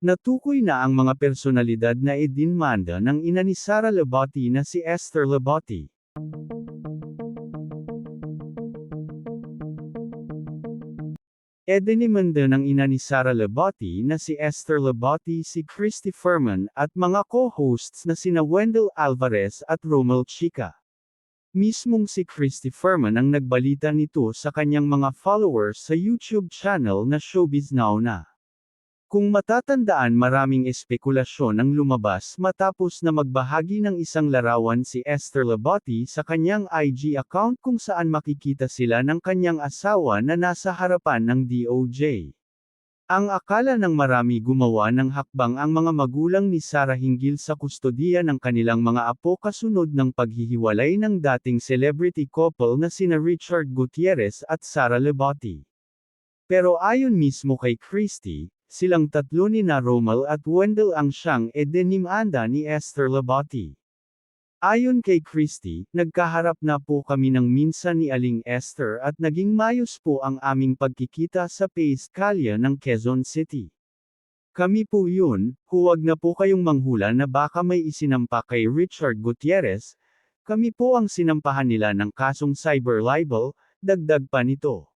Natukoy na ang mga personalidad na idinmanda ng ina ni Sara Labati na si Esther Labati. Edinimanda ng ina ni Sara Labati na si Esther Labati si Christy Furman at mga co-hosts na sina Wendell Alvarez at Romel Chica. Mismong si Christy Furman ang nagbalita nito sa kanyang mga followers sa YouTube channel na Showbiz Now na. Kung matatandaan maraming espekulasyon ang lumabas matapos na magbahagi ng isang larawan si Esther Labati sa kanyang IG account kung saan makikita sila ng kanyang asawa na nasa harapan ng DOJ. Ang akala ng marami gumawa ng hakbang ang mga magulang ni Sarah hinggil sa kustodiya ng kanilang mga apo kasunod ng paghihiwalay ng dating celebrity couple na sina Richard Gutierrez at Sarah Labati. Pero ayon mismo kay Christie, silang tatlo ni na Romel at Wendell ang siyang edenimanda ni Esther Labati. Ayon kay Christie, nagkaharap na po kami ng minsan ni Aling Esther at naging mayos po ang aming pagkikita sa Pace Calya ng Quezon City. Kami po yun, huwag na po kayong manghula na baka may isinampa kay Richard Gutierrez, kami po ang sinampahan nila ng kasong cyber libel, dagdag pa nito.